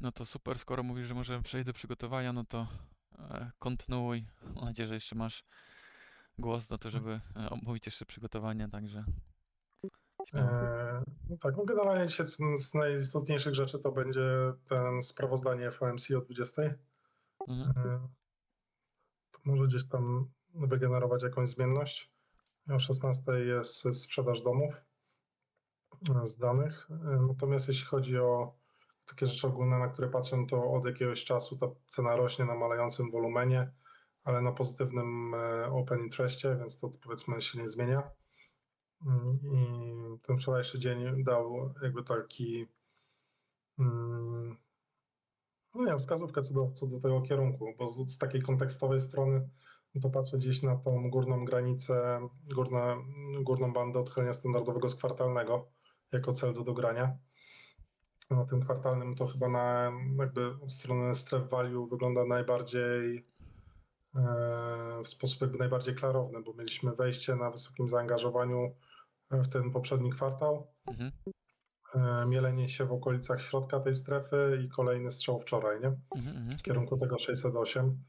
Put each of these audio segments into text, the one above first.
No to super, skoro mówisz, że możemy przejść do przygotowania, no to e, kontynuuj. Mam nadzieję, że jeszcze masz głos do to, żeby e, omówić jeszcze przygotowania, także. E, no tak, no generalnie dzisiaj z, najistotniejszych rzeczy to będzie ten sprawozdanie FOMC o 20. Mhm. To może gdzieś tam wygenerować jakąś zmienność. O 16 jest sprzedaż domów z danych. Natomiast jeśli chodzi o takie rzeczy ogólne, na które patrzę, to od jakiegoś czasu ta cena rośnie na malejącym wolumenie, ale na pozytywnym e, open interestie, więc to powiedzmy się nie zmienia. Mm, I ten wczorajszy dzień dał jakby taki mm, no nie wskazówkę co do, co do tego kierunku, bo z, z takiej kontekstowej strony no to patrzę gdzieś na tą górną granicę, górna, górną bandę odchylenia standardowego z kwartalnego jako cel do dogrania. Na tym kwartalnym to chyba na jakby od strony stref value wygląda najbardziej e, w sposób jakby najbardziej klarowny, bo mieliśmy wejście na wysokim zaangażowaniu e, w ten poprzedni kwartał, Mhm. e, mielenie się w okolicach środka tej strefy i kolejny strzał wczoraj, nie? Mhm, mhm. w kierunku tego 608.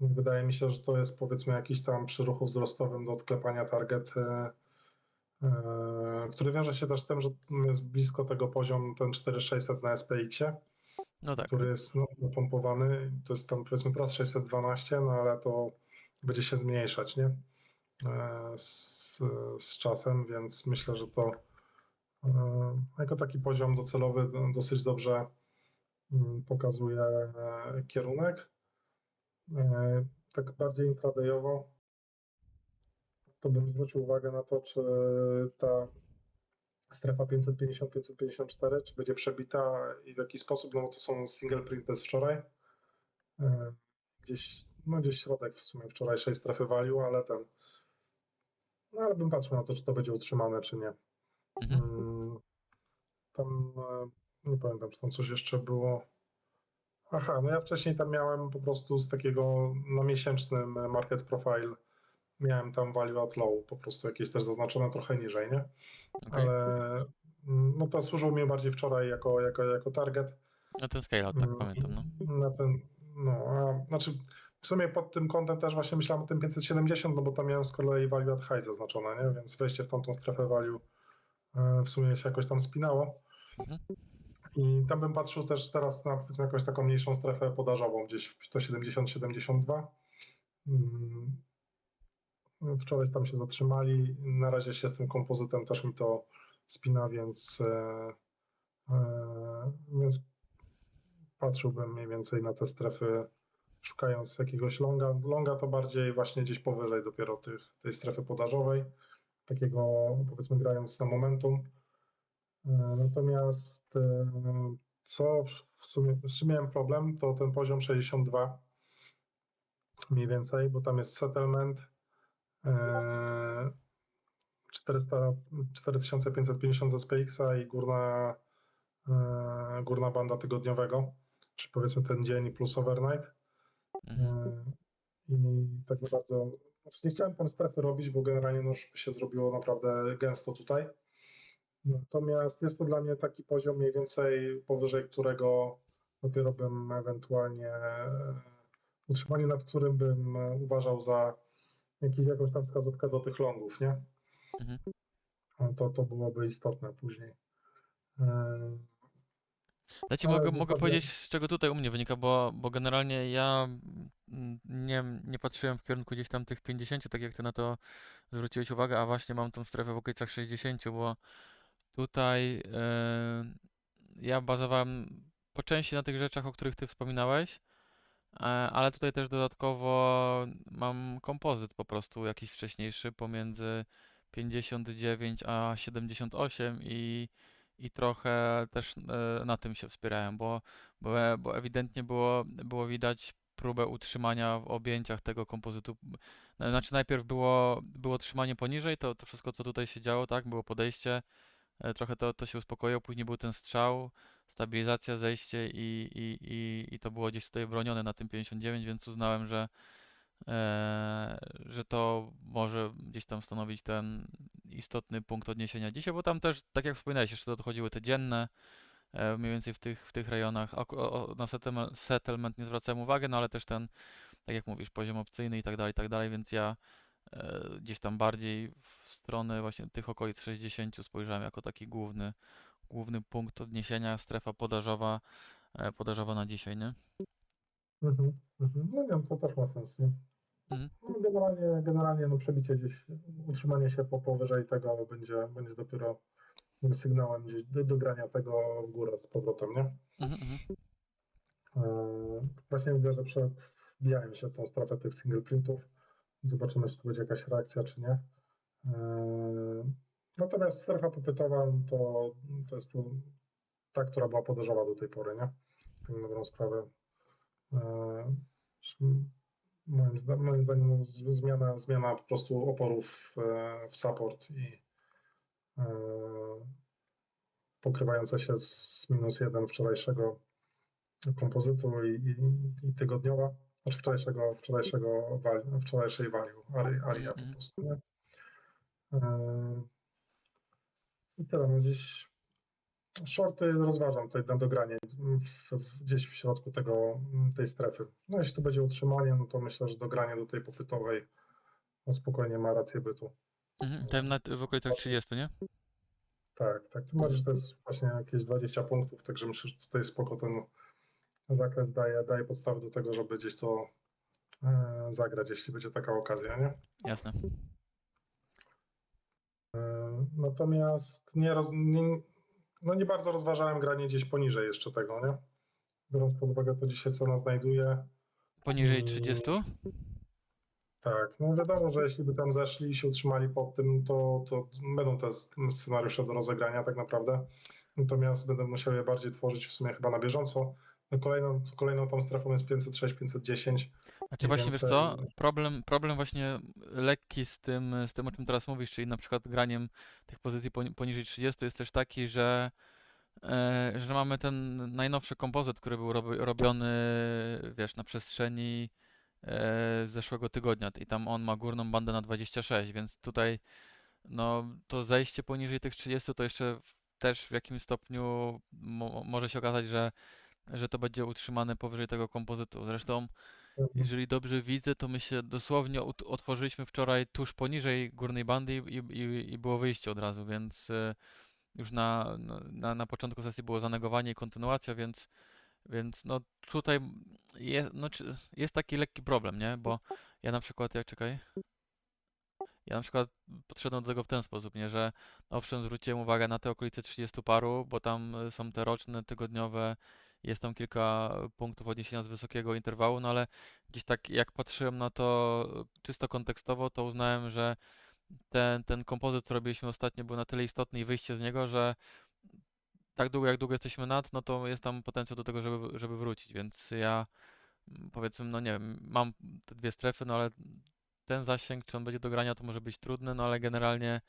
Wydaje mi się, że to jest powiedzmy jakiś tam przy ruchu wzrostowym do odklepania target, który wiąże się też z tym, że jest blisko tego poziom ten 4600 na SPX-ie, No tak. który jest no, napompowany. To jest tam powiedzmy teraz 612, no ale to będzie się zmniejszać, nie? E, Z, z czasem, więc myślę, że to e, jako taki poziom docelowy no, dosyć dobrze mm, pokazuje e, kierunek. E, Tak bardziej intradayowo, to bym zwrócił uwagę na to, czy ta strefa 550-554, czy będzie przebita i w jaki sposób, no bo to są single printy z wczoraj. E, Gdzieś, no gdzieś środek w sumie wczorajszej strefy value, ale ten, no ale bym patrzył na to, czy to będzie utrzymane, czy nie. Mhm. Mm, Tam e, nie pamiętam, czy tam coś jeszcze było. Aha, no ja wcześniej tam miałem po prostu z takiego na miesięcznym market profile miałem tam value at low, po prostu jakieś też zaznaczone trochę niżej, nie? Okej. Ale mm, no to służył mi bardziej wczoraj jako, jako, jako target. No ten scale tak Mm, pamiętam, no. Na ten, no, a, znaczy w sumie pod tym kątem też właśnie myślałem o tym 570, no bo tam miałem z kolei value at high zaznaczone, nie? Więc wejście w tamtą strefę value e, w sumie się jakoś tam spinało. Mhm. I tam bym patrzył też teraz na powiedzmy jakąś taką mniejszą strefę podażową, gdzieś w 170-72. Wczoraj tam się zatrzymali. Na razie się z tym kompozytem też mi to spina, więc, e, e, więc patrzyłbym mniej więcej na te strefy, szukając jakiegoś longa. Longa to bardziej właśnie gdzieś powyżej dopiero tych, tej strefy podażowej, takiego powiedzmy grając na momentum. E, Natomiast co w sumie, z czym miałem problem, to ten poziom 62 mniej więcej, bo tam jest settlement 400, 4550 ze SPX-a i górna, e, górna banda tygodniowego, czy powiedzmy ten dzień plus overnight. Mhm. E, I tak bardzo, znaczy nie chciałem tam strefy robić, bo generalnie no już się zrobiło naprawdę gęsto tutaj. Natomiast jest to dla mnie taki poziom mniej więcej powyżej którego dopiero bym ewentualnie e, utrzymanie, nad którym bym uważał za jakiś, jakąś tam wskazówkę do tych longów, nie? Mhm. To, to byłoby istotne później. E, Ja ci mogę, mogę powiedzieć, z czego tutaj u mnie wynika, bo, bo generalnie ja nie, nie patrzyłem w kierunku gdzieś tam tych 50, tak jak ty na to zwróciłeś uwagę, a właśnie mam tą strefę w okolicach 60, bo tutaj e, ja bazowałem po części na tych rzeczach, o których ty wspominałeś, ale tutaj też dodatkowo mam kompozyt po prostu jakiś wcześniejszy pomiędzy 59 a 78 i, i trochę też e, na tym się wspierałem, bo, bo, e- bo ewidentnie było, było widać próbę utrzymania w objęciach tego kompozytu. E, Znaczy najpierw było, było trzymanie poniżej, to, to wszystko co tutaj się działo, tak, było podejście, e, trochę to, to się uspokoiło, później był ten strzał, stabilizacja, zejście i, i, i, i to było gdzieś tutaj bronione na tym 59, więc uznałem, że, e, że to może gdzieś tam stanowić ten istotny punkt odniesienia dzisiaj, bo tam też, tak jak wspominałeś, jeszcze dochodziły te dzienne, e, mniej więcej w tych, w tych rejonach. O, o, na settlement nie zwracałem uwagi, no ale też ten, tak jak mówisz, poziom opcyjny i tak dalej, i tak dalej, więc ja e, gdzieś tam bardziej w stronę właśnie tych okolic 60 spojrzałem jako taki główny, główny punkt odniesienia, strefa podażowa, e, podażowa na dzisiaj, nie? Mhm, mhm. No nie, to też ma sens, nie? Mhm. No, generalnie, generalnie no przebicie gdzieś, utrzymanie się po powyżej tego będzie, będzie dopiero sygnałem gdzieś do, do grania tego w górę z powrotem, nie? Mhm, mhm. Eee, Właśnie widzę, że prze- wbijają się w tą strefę tych single printów. Zobaczymy, czy to będzie jakaś reakcja, czy nie. Eee, Natomiast strefa popytowa to, to jest tu ta, która była podażowa do tej pory, nie? Tak na dobrą sprawę. Z- Moim, zda- moim zdaniem zmiana, zmiana po prostu oporów e, w support i e, pokrywające się z minus jeden wczorajszego kompozytu i, i, i tygodniowa, znaczy wczorajszego, wczorajszego wczorajszej value, ari- aria po Mhm. prostu, nie? I tyle, no gdzieś shorty rozważam tutaj na dogranie w, w, gdzieś w środku tego, tej strefy. No jeśli tu będzie utrzymanie, no to myślę, że dogranie do tej popytowej no spokojnie ma rację bytu. Mhm. Tam na, w okolicach 30, nie? Tak, tak. Tym bardziej, że to jest właśnie jakieś 20 punktów, także myślę, że tutaj spoko ten zakres daje, daje podstawy do tego, żeby gdzieś to e, zagrać, jeśli będzie taka okazja, nie? Jasne. Natomiast nie, roz, nie, no nie bardzo rozważałem granie gdzieś poniżej jeszcze tego, nie? Biorąc pod uwagę to dzisiaj cena znajduje. Poniżej Mm. 30? Tak, no wiadomo, że jeśli by tam zeszli i się utrzymali pod tym, to, to będą te scenariusze do rozegrania tak naprawdę. Natomiast będę musiał je bardziej tworzyć w sumie chyba na bieżąco. No kolejną, kolejną tą strefą jest 506, 510. Znaczy właśnie wiesz więcej- co, problem, problem właśnie lekki z tym, z tym, o czym teraz mówisz, czyli na przykład graniem tych pozycji poni- poniżej 30 jest też taki, że, e, że mamy ten najnowszy kompozyt, który był robi, robiony, wiesz, na przestrzeni e, zeszłego tygodnia i tam on ma górną bandę na 26, więc tutaj no to zejście poniżej tych 30 to jeszcze też w jakimś stopniu mo może się okazać, że, że to będzie utrzymane powyżej tego kompozytu. Zresztą jeżeli dobrze widzę, to my się dosłownie otworzyliśmy wczoraj tuż poniżej górnej bandy i, i, i było wyjście od razu, więc e, już na, na, na początku sesji było zanegowanie i kontynuacja, więc, więc no tutaj jest, no, jest taki lekki problem, nie? Bo ja na przykład, jak czekaj, ja na przykład podszedłem do tego w ten sposób, nie? Że owszem, zwróciłem uwagę na te okolice 30 paru, bo tam e, są te roczne, tygodniowe, jest tam kilka punktów odniesienia z wysokiego interwału, no ale gdzieś tak jak patrzyłem na to czysto kontekstowo, to uznałem, że ten, ten kompozyt, który robiliśmy ostatnio, był na tyle istotny i wyjście z niego, że tak długo jak długo jesteśmy nad, no to jest tam potencjał do tego, żeby, żeby wrócić, więc ja mm, powiedzmy, no nie wiem, mam te dwie strefy, no ale ten zasięg, czy on będzie do grania, to może być trudny, no ale generalnie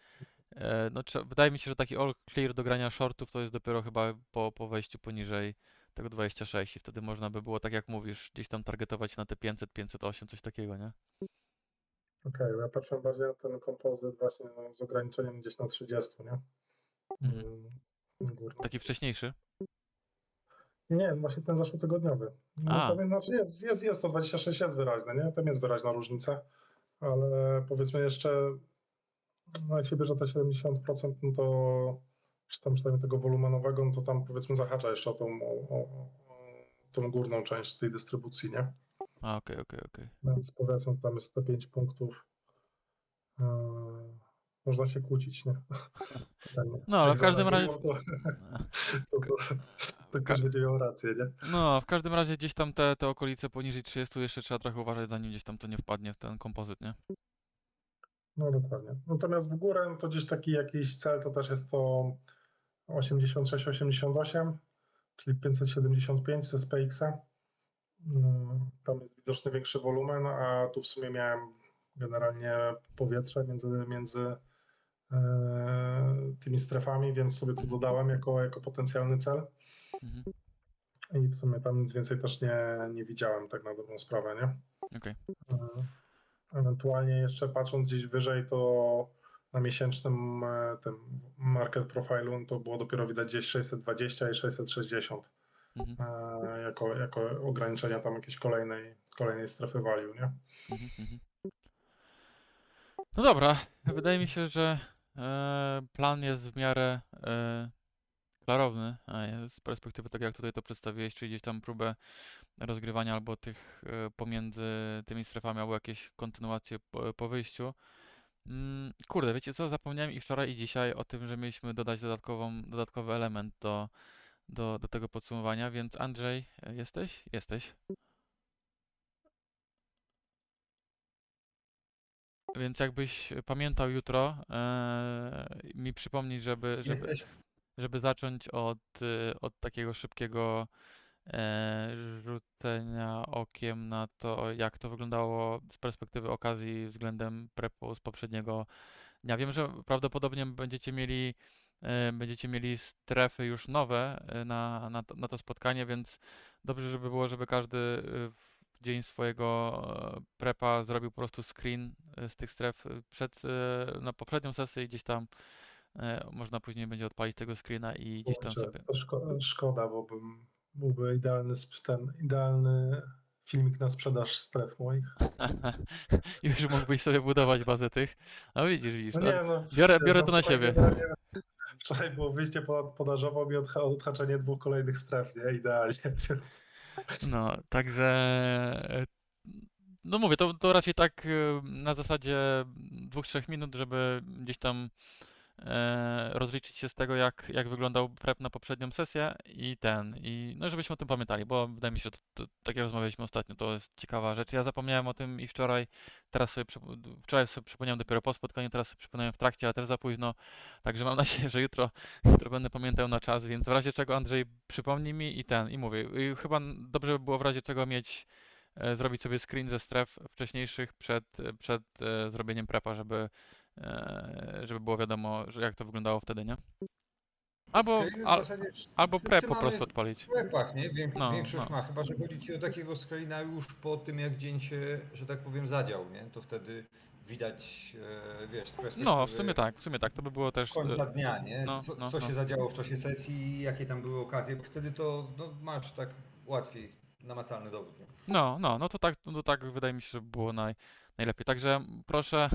e, no, wydaje mi się, że taki all clear do grania shortów to jest dopiero chyba po, po wejściu poniżej tego 26 i wtedy można by było, tak jak mówisz, gdzieś tam targetować na te 500, 508, coś takiego, nie? Okej, ja patrzę bardziej na ten kompozyt właśnie no, z ograniczeniem gdzieś na 30, nie? Mhm. Mm, Górny. Taki wcześniejszy. Nie, właśnie ten zeszłotygodniowy. No A. więc, znaczy jest, jest, jest to 26 jest wyraźne, nie? Tam jest wyraźna różnica, ale powiedzmy jeszcze, no jak się bierze te 70%, no to czy tam przynajmniej tego wolumenowego, no to tam powiedzmy zahacza jeszcze o tą, o, o, tą górną część tej dystrybucji, nie? A, okej, okej, okej. Więc powiedzmy, tam jest 105 punktów. Eee, można się kłócić, nie? No, ale w każdym razie... To, to, to, to ktoś będzie miał rację, nie? No, w każdym razie gdzieś tam te, te okolice poniżej 30 jeszcze trzeba trochę uważać, zanim gdzieś tam to nie wpadnie w ten kompozyt, nie? No dokładnie. Natomiast w górę no to gdzieś taki jakiś cel to też jest to 86-88, czyli 575 z SPX-a. Mm, Tam jest widoczny większy wolumen, a tu w sumie miałem generalnie powietrze między, między e, tymi strefami, więc sobie to dodałem jako, jako potencjalny cel. Mhm. I w sumie tam nic więcej też nie, nie widziałem, tak na dobrą sprawę, nie? Okej. E, Ewentualnie jeszcze patrząc gdzieś wyżej, to na miesięcznym e, tym market profilu no to było dopiero widać gdzieś 620 i 660 Mhm, e, jako, jako ograniczenia tam jakiejś kolejnej, kolejnej strefy value, nie? mhm, mhm. No dobra, wydaje mi się, że e, plan jest w miarę klarowny z perspektywy tego, jak tutaj to przedstawiłeś, czyli gdzieś tam próbę rozgrywania albo tych pomiędzy tymi strefami, albo jakieś kontynuacje po, po wyjściu. Mm, kurde, wiecie co? Zapomniałem i wczoraj, i dzisiaj o tym, że mieliśmy dodać dodatkową, dodatkowy element do, do, do tego podsumowania, więc Andrzej, e, jesteś? Jesteś. Więc jakbyś pamiętał jutro, e, mi przypomnieć, żeby, żeby, żeby zacząć od, y, od takiego szybkiego e, rzucenia okiem na to, jak to wyglądało z perspektywy okazji względem prepu z poprzedniego dnia. Wiem, że prawdopodobnie będziecie mieli, e, będziecie mieli strefy już nowe e, na, na, to, na to spotkanie, więc dobrze, żeby było, żeby każdy w dzień swojego e, prepa zrobił po prostu screen e, z tych stref e, przed, e, na poprzednią sesję i gdzieś tam e, można później będzie odpalić tego screena i gdzieś tam Kurczę, sobie. to szko- szkoda, bo bym, byłby idealny, ten idealny filmik na sprzedaż stref moich. Już mógłbyś sobie budować bazę tych. No widzisz, widzisz. No nie, no, biorę- biorę no to na siebie. Wczoraj było wyjście podażowo i odha- odhaczenie dwóch kolejnych stref, nie? Idealnie, więc... No, także. No mówię, to, to raczej tak e, na zasadzie dwóch, trzech minut, żeby gdzieś tam rozliczyć się z tego, jak, jak wyglądał prep na poprzednią sesję i ten, i no żebyśmy o tym pamiętali, bo wydaje mi się, że to, to, tak jak rozmawialiśmy ostatnio, to jest ciekawa rzecz. Ja zapomniałem o tym i wczoraj, teraz sobie, wczoraj sobie przypomniałem dopiero po spotkaniu, teraz sobie przypomniałem w trakcie, ale też za późno, także mam nadzieję, że jutro, jutro będę pamiętał na czas, więc w razie czego Andrzej przypomnij mi i ten, i mówię, i chyba dobrze by było w razie czego mieć, e, zrobić sobie screen ze stref wcześniejszych przed, przed e, zrobieniem prepa, żeby, e, żeby było wiadomo, że jak to wyglądało wtedy, nie? Albo, al, albo prep po prostu odpalić. W sklepach, nie? Wiek, No, większość no. ma, chyba że chodzi ci o takiego screena już po tym, jak dzień się, że tak powiem, zadział, nie? To wtedy widać, e, wiesz, z perspektywy No, w sumie tak, w sumie tak, to by było też... e, końca dnia, nie? no, Co, no, co no. się zadziało w czasie sesji, jakie tam były okazje, bo wtedy to no, masz tak łatwiej namacalny dowód. Nie? No, no, no to tak, no to tak wydaje mi się, że było naj, najlepiej. Także proszę,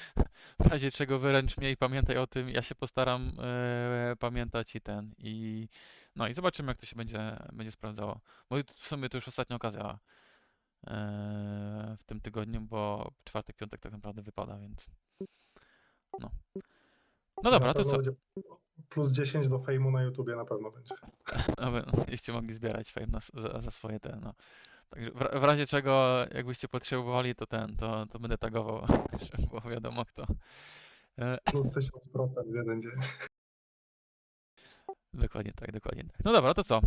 w razie czego wyręcz mnie i pamiętaj o tym. Ja się postaram e, pamiętać i ten. I no i zobaczymy, jak to się będzie, będzie sprawdzało. Bo w sumie to już ostatnia okazja e, w tym tygodniu, bo czwartek, piątek tak naprawdę wypada, więc no. No dobra, na to co? Plus 10 do fejmu na YouTubie na pewno będzie. Aby, jeście mogli zbierać fame na, za, za swoje te, no. Także w, w razie czego, jakbyście potrzebowali, to ten, to, to będę tagował, żeby było wiadomo kto. E, Plus 1000% w jeden dzień. dokładnie tak, dokładnie tak. No dobra, to co?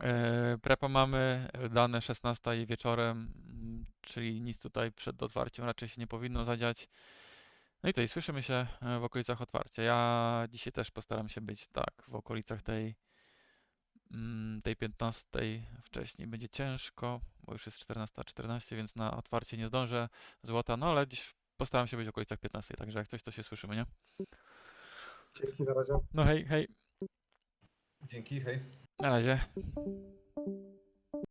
E, prepa mamy dane 16 wieczorem, mm, czyli nic tutaj przed otwarciem raczej się nie powinno zadziać. No i to i słyszymy się e, w okolicach otwarcia. Ja dzisiaj też postaram się być tak w okolicach tej mm, tej 15 wcześniej będzie ciężko, bo już jest 14.14, więc na otwarcie nie zdążę złota, no ale dziś postaram się być w okolicach 15, także jak coś to się słyszymy, nie? Dzięki, na razie. No hej, hej, Dzięki, hej. na razie.